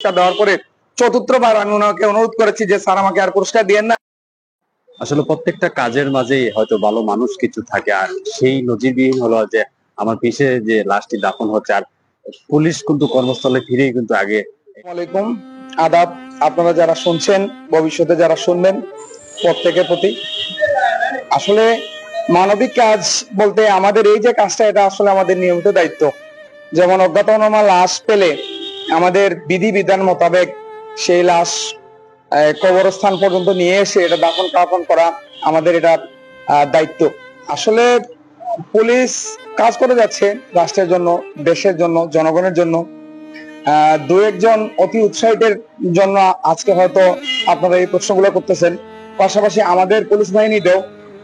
পুরস্কার দেওয়ার পরে চতুর্থবার আমি ওনাকে অনুরোধ করেছি যে স্যার আমাকে আর পুরস্কার দিয়েন না। আসলে প্রত্যেকটা কাজের মাঝেই হয়তো ভালো মানুষ কিছু থাকে। আর সেই নজিরবিহীন হলো যে আমার পিছে যে লাশটি দাফন হচ্ছে আর পুলিশ কিন্তু কর্মস্থলে ফিরেই কিন্তু আগে আলাইকুম। আদাব আপনারা যারা শুনছেন ভবিষ্যতে যারা শুনবেন প্রত্যেকের প্রতি। আসলে মানবিক কাজ বলতে আমাদের এই যে কাজটা এটা আসলে আমাদের নিয়মিত দায়িত্ব। যেমন অজ্ঞাতনামা লাশ পেলে আমাদের বিধি বিধান মোতাবেক সেই লাশ কবরস্থান পর্যন্ত নিয়ে এসে এটা দাফন কাফন করা আমাদের এটা দায়িত্ব। আসলে পুলিশ কাজ করে যাচ্ছে রাষ্ট্রের জন্য, দেশের জন্য, জনগণের জন্য। দু একজন অতি উৎসাহিতের জন্য আজকে হয়তো আপনারা এই প্রশ্নগুলো করতেছেন। পাশাপাশি আমাদের পুলিশ বাহিনীতেও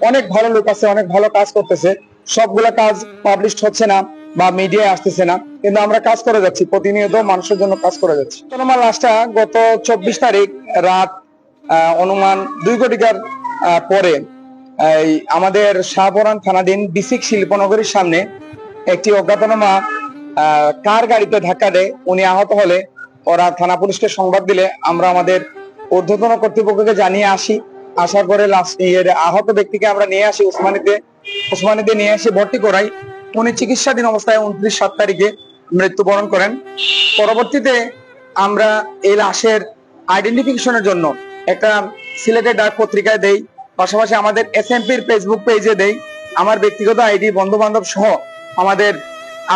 অনেক ভালো লোক আছে, অনেক ভালো কাজ করতেছে। সবগুলা কাজ পাবলিশ হচ্ছে না। বা মিডিয়ায় আসতেছে না, কিন্তু আমরা কাজ করে যাচ্ছি, প্রতিনিয়ত মানুষের জন্য কাজ করে যাচ্ছি। আমার লাস্টটা গত চব্বিশ তারিখ রাত অনুমান দুই কোটিকার পরে, এই আমাদের শাহপরান থানাধীন বিসিক শিল্পনগরীর সামনে একটি অজ্ঞাতনামা কার গাড়িতে ধাক্কা দেয়, উনি আহত হলে ওরা থানা পুলিশকে সংবাদ দিলে আমরা আমাদের ঊর্ধ্বতন কর্তৃপক্ষকে জানিয়ে আসি। আসার পরে লাস্ট আহত ব্যক্তিকে আমরা নিয়ে আসি, উসমানিতে, উসমানীতে নিয়ে এসে ভর্তি করাই। উনি চিকিৎসাধীন অবস্থায় উনত্রিশ সাত তারিখে মৃত্যুবরণ করেন। পরবর্তীতে আমরা এই লাশের আইডেন্টিফিকেশনের জন্য একটা সিলেটের ডাক পত্রিকায় দেই, পাশাপাশি আমাদের এসএমপির ফেসবুক পেজে দেই। আমার ব্যক্তিগত আইডি বন্ধু বান্ধব সহ আমাদের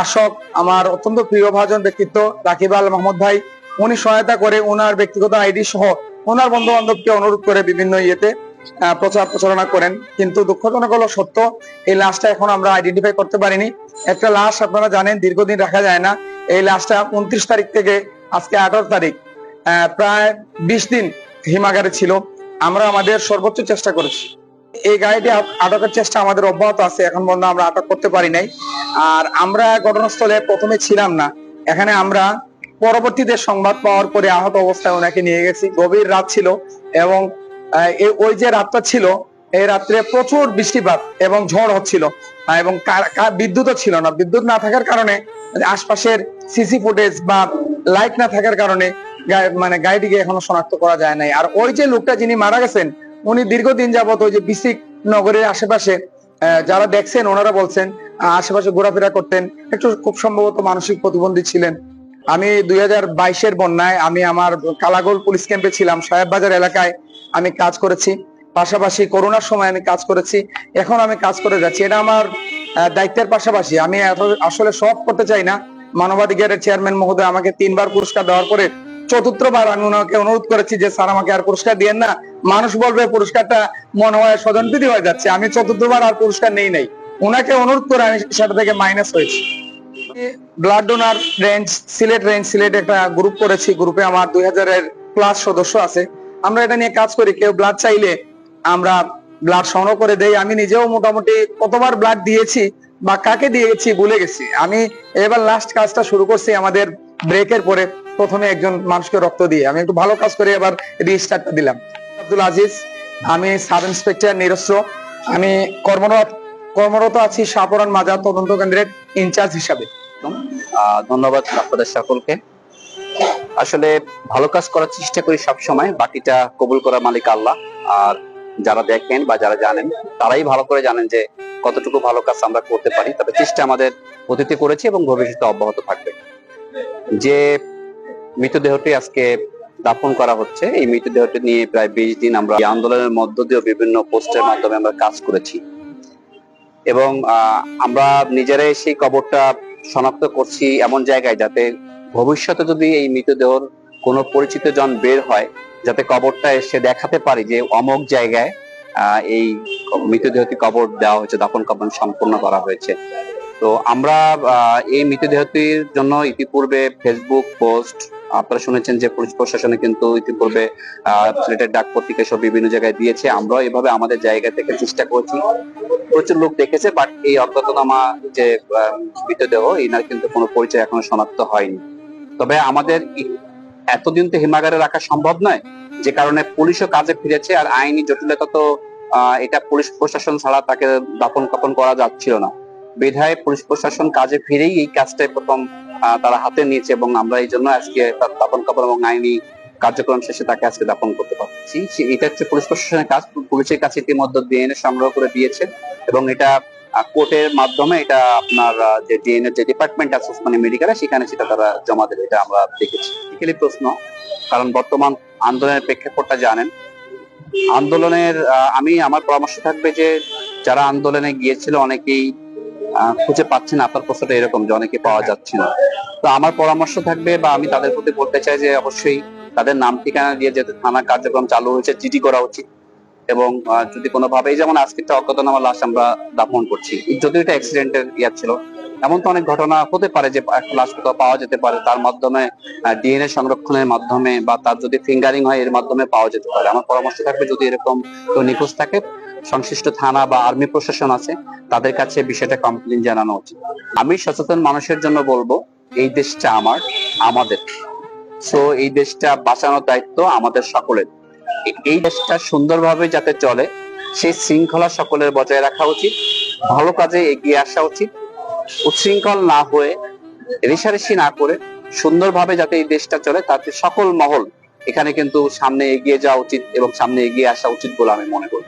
আশক, আমার অত্যন্ত প্রিয় ভাজন ব্যক্তিত্ব রাকিব আল মাহমুদ ভাই, উনি সহায়তা করে ওনার ব্যক্তিগত আইডি সহ ওনার বন্ধু বান্ধবকে অনুরোধ করে বিভিন্ন ইয়েতে প্রচার প্রচারণা করেন। কিন্তু দুঃখজনক হলো সত্য, এই লাশটা এখন আমরা আইডেন্টিফাই করতে পারিনি। একটা লাশ আপনারা জানেন, দীর্ঘদিন রাখা যায় না। এই লাশটা উনত্রিশ তারিখ থেকে আজকে আঠারো তারিখ প্রায় বিশ দিন হিমাগারে ছিল। আমরা আমাদের সর্বোচ্চ চেষ্টা করেছি। এই গাড়িটি আটকের চেষ্টা আমাদের অব্যাহত আছে, এখন পর্যন্ত আমরা আটক করতে পারি নাই। আর আমরা ঘটনাস্থলে প্রথমে ছিলাম না। এখানে আমরা পরবর্তীতে সংবাদ পাওয়ার পরে আহত অবস্থায় ওনাকে নিয়ে গেছি। গভীর রাত ছিল এবং ওই যে রাতটা ছিল, এই রাত্রে প্রচুর বৃষ্টিপাত এবং ঝড় হচ্ছিল। এবং বিদ্যুৎও ছিল না। বিদ্যুৎ না থাকার কারণে আশপাশের সিসি ফুটেজ বা লাইট না থাকার কারণে মানে গাড়িটিকে এখনও শনাক্ত করা যায় নাই। আর ওই যে লোকটা যিনি মারা গেছেন, উনি দীর্ঘদিন যাবত ওই যে বিসিক নগরের আশেপাশে যারা দেখছেন, ওনারা বলছেন আশেপাশে ঘোরাফেরা করতেন। একটু খুব সম্ভবত মানসিক প্রতিবন্ধী ছিলেন। আমি দুই হাজার বাইশের বন্যায় আমি আমার কালাগোল পুলিশ ক্যাম্পে ছিলাম, সাহেববাজার এলাকায় আমি কাজ করেছি। পাশাপাশি করোনার সময় আমি কাজ করেছি। এখন আমি কাজ করে যাচ্ছি। এটা আমার দায়িত্বের পাশাপাশি। আমি আসলে সব করতে চাই না। মানবাধিকারের চেয়ারম্যান মহোদয় আমাকে তিনবার পুরস্কার দেওয়ার পরে চতুর্থবার আমি ওনাকে অনুরোধ করেছি যে, স্যার, আমাকে আর পুরস্কার দিয়েন না। মানুষ বলবে পুরস্কারটা মনে হয় স্বজনপ্রীতি হয়ে যাচ্ছে। আমি চতুর্থবার আর পুরস্কার নেই নাই। ওনাকে অনুরোধ করে আমি সেটা থেকে মাইনাস হয়েছি। Blood donor range Sylhet range Sylhet একটা গ্রুপ করেছি গ্রুপে আমার দুই হাজারের প্লাস সদস্য আছে। আমরা এটা নিয়ে কাজ করি, কেউ ব্লাড চাইলে আমরা ব্লাড সংগ্রহ করে দেই। আমি নিজেও মোটামুটি কতবার ব্লাড দিয়েছি বা কাকে দিয়েছি ভুলে গেছি। আমি এবার লাস্ট কাজটা শুরু করছি আমাদের ব্রেকের পরে প্রথমে একজন মানুষকে রক্ত দিয়ে। আমি একটু ভালো কাজ করে এবার রিস্টার্টটা দিলাম। আব্দুল আজিজ, আমি সাব ইন্সপেক্টর, নিরস্ত্র। আমি কর্মরত কর্মরত আছি শাহপুরান মাজার তদন্ত কেন্দ্রের ইনচার্জ হিসাবে। আহ, ধন্যবাদ আপনাদের সকলকে। আসলে ভালো কাজ করার চেষ্টা করি সব সময় বাকিটা কবুল করার মালিক আল্লাহ। আর যারা দেখেন বা যারা জানেন তারাই ভালো করে জানেন যে কতটুকু ভালো কাজ আমরা করতে পারি। তবে চেষ্টা আমাদের অতীতে করেছি এবং ভবিষ্যতে অব্যাহত থাকবে। যে মৃতদেহটি আজকে দাফন করা হচ্ছে এই মৃতদেহটি নিয়ে প্রায় বিশ দিন আমরা আন্দোলনের মধ্য দিয়ে বিভিন্ন পোস্টের মাধ্যমে আমরা কাজ করেছি। এবং আমরা নিজেরাই সেই কবরটা শনাক্ত করছি এমন জায়গায় যাতে ভবিষ্যতে যদি এই মৃতদেহর কোনো পরিচিত জন বের হয়, যাতে কবরটা এসে দেখাতে পারি যে অমক জায়গায় এই মৃতদেহটি কবর দেওয়া হয়েছে, দাফন কবন সম্পূর্ণ করা হয়েছে। তো আমরা এই মৃতদেহটির জন্য ইতিপূর্বে ফেসবুক পোস্ট আপনারা শুনেছেন যে পুলিশ প্রশাসনে কিন্তু ইতিপূর্বে সিলেটের ডাক পত্রিকা সব বিভিন্ন জায়গায় দিয়েছে। আমরাও এভাবে আমাদের জায়গা থেকে চেষ্টা করছি। প্রচুর লোক দেখেছে বাট এই অজ্ঞাতনামা যে মৃতদেহ, এনার কিন্তু কোনো পরিচয় এখনও শনাক্ত হয়নি। তবে আমাদের এতদিন তো হিমাগারে রাখা সম্ভব নয়, যে কারণে পুলিশও কাজে ফিরেছে আর আইনি জটিলতা তো এটা পুলিশ প্রশাসন ছাড়া তাকে দাপন কাপন করা যাচ্ছিল না। বিধায় পুলিশ প্রশাসন কাজে ফিরেই এই কাজটাই প্রথম তারা হাতে নিয়েছে এবং আমরা এই জন্য আজকে তার দাপন কাপড় এবং আইনি কার্যক্রম শেষে তাকে আজকে দাপন করতে পারছি। এটা হচ্ছে পুলিশ প্রশাসনের কাজ। পুলিশের কাছে ইতিমধ্যে ডিএনএ সংগ্রহ করে দিয়েছে এবং এটা কোর্টের মাধ্যমে এটা আপনার যে ডিএনএ যে ডিপার্টমেন্ট আছে মানে মেডিকেলে সেখানে সেটা তারা জমা দেবে। এটা আমরা দেখেছি। বিকেলি প্রশ্ন, কারণ বর্তমান আন্দোলনের প্রেক্ষাপটটা জানেন। আন্দোলনের আমি, আমার পরামর্শ থাকবে যে যারা আন্দোলনে গিয়েছিল অনেকেই খুঁজে পাচ্ছে না। আপনার প্রশ্নটা এরকম যে অনেকে পাওয়া যাচ্ছে না। তো আমার পরামর্শ থাকবে বা আমি তাদের প্রতি বলতে চাই যে অবশ্যই তাদের নাম ঠিকানা দিয়ে যেহেতু থানা কার্যক্রম চালু হয়েছে জিডি করা উচিত। এবং যদি কোনোভাবেই যেমন আজকে একটা অজ্ঞাতনামা লাশ আমরা দাপন করছি, যদিও এটা অ্যাক্সিডেন্টের ইয়া ছিল। এমন তো অনেক ঘটনা হতে পারে যে একটা লাশ কোথাও পাওয়া যেতে পারে, তার মাধ্যমে ডিএনএ সংরক্ষণের মাধ্যমে বা তার যদি ফিঙ্গারিং হয়, এর মাধ্যমে পাওয়া যেতে পারে। আমার পরামর্শ থাকবে যদি এরকম কেউ নিখোঁজ থাকে, সংশ্লিষ্ট থানা বা আর্মি প্রশাসন আছে, তাদের কাছে বিষয়টা কমপ্লেন জানানো উচিত। আমি সচেতন মানুষের জন্য বলব এই দেশটা আমার, আমাদের। সো এই দেশটা বাঁচানোর দায়িত্ব আমাদের সকলের। এই দেশটা সুন্দরভাবে যাতে চলে, সেই শৃঙ্খলা সকলের বজায় রাখা উচিত, ভালো কাজে এগিয়ে আসা উচিত। উচ্ছৃঙ্খল না হয়ে, রেশারেশি না করে, সুন্দরভাবে যাতে এই দেশটা চলে, তাতে সকল মহল এখানে কিন্তু সামনে এগিয়ে যাওয়া উচিত এবং সামনে এগিয়ে আসা উচিত বলে আমি মনে করি।